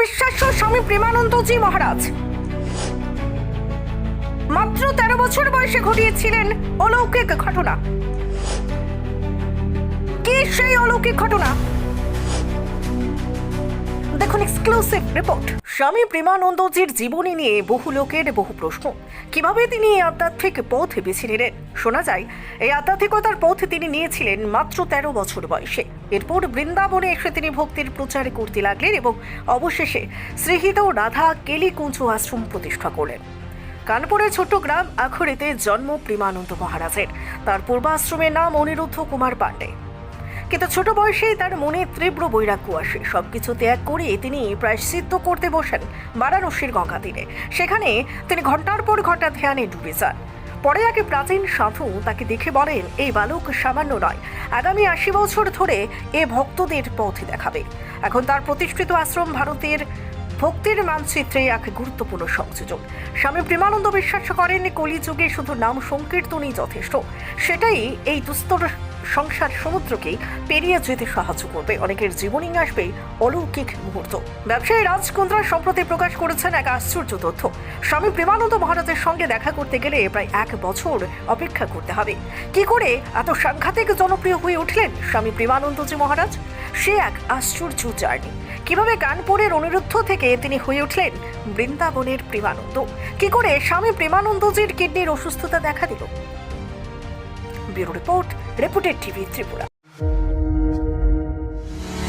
অবিশ্বাস্য স্বামী প্রেমানন্দজি মহারাজ। মাত্র তেরো বছর বয়সে ঘটিয়েছিলেন অলৌকিক ঘটনা। কি সেই অলৌকিক ঘটনা? দেখুন এক্সক্লুসিভ রিপোর্ট স্বামী প্রেমানন্দজির জীবনী নিয়ে বহু লোকের বহু প্রশ্ন। কীভাবে তিনি এই আধ্যাত্মিক পথ বেছে নিলেন? শোনা যায়, এই আধ্যাত্মিকতার পথ তিনি নিয়েছিলেন মাত্র তেরো বছর বয়সে। এরপর বৃন্দাবনে এসে তিনি ভক্তির প্রচার করতে লাগলেন এবং অবশেষে শ্রীহিত রাধা কেলিকুঞ্জ আশ্রম প্রতিষ্ঠা করলেন। কানপুরের ছোট্ট গ্রাম আখড়েতে জন্ম প্রেমানন্দ মহারাজের। তার পূর্বাশ্রমের নাম অনিরুদ্ধ কুমার পাণ্ডে। কিন্তু ছোট বয়সেই তার মনে তীব্র বৈরাগ্য আসে। সবকিছু ত্যাগ করে তিনি প্রায়শ্চিত্ত করতে বসেন বারাণসীর গঙ্গা তীরে সেখানে তিনি ঘণ্টার পর ঘণ্টা ধ্যানে ডুবে যান। পরে আগে প্রাচীন সাধু তাকে দেখে বলেন এই বালক সামান্য নয়। আগামী আশি বছর ধরে এ ভক্তদের পথ দেখাবে। এখন তার প্রতিষ্ঠিত আশ্রম ভারতের ভক্তির মানচিত্রে এক গুরুত্বপূর্ণ সংযোজন। স্বামী প্রেমানন্দ বিশ্বাস করেন, কলিযুগে শুধু নাম সংকীর্তনই যথেষ্ট। সেটাই এই দুস্তর সংসার সমুদ্রকে পেরিয়ে যেতে সাহায্য করবে। অনেকের জীবনে আসবে অলৌকিক মুহূর্ত। ব্যবসায়ী রাজকুন্দ্রা সম্প্রতি প্রকাশ করেছেন এক আশ্চর্য তথ্য। স্বামী প্রেমানন্দ মহারাজের সঙ্গে দেখা করতে গেলে প্রায় এক বছর অপেক্ষা করতে হবে। কি করে এত সাংঘাতিক জনপ্রিয় হয়ে উঠলেন স্বামী প্রেমানন্দজি মহারাজ? সে এক আশ্চর্য জার্নি। কীভাবে কানপুরের অনিরুদ্ধ থেকে তিনি হয়ে উঠলেন বৃন্দাবনের প্রেমানন্দ? কি করে স্বামী প্রেমানন্দজির কিডনির অসুস্থতা দেখা দিল? Bureau report reputed TV Tripura.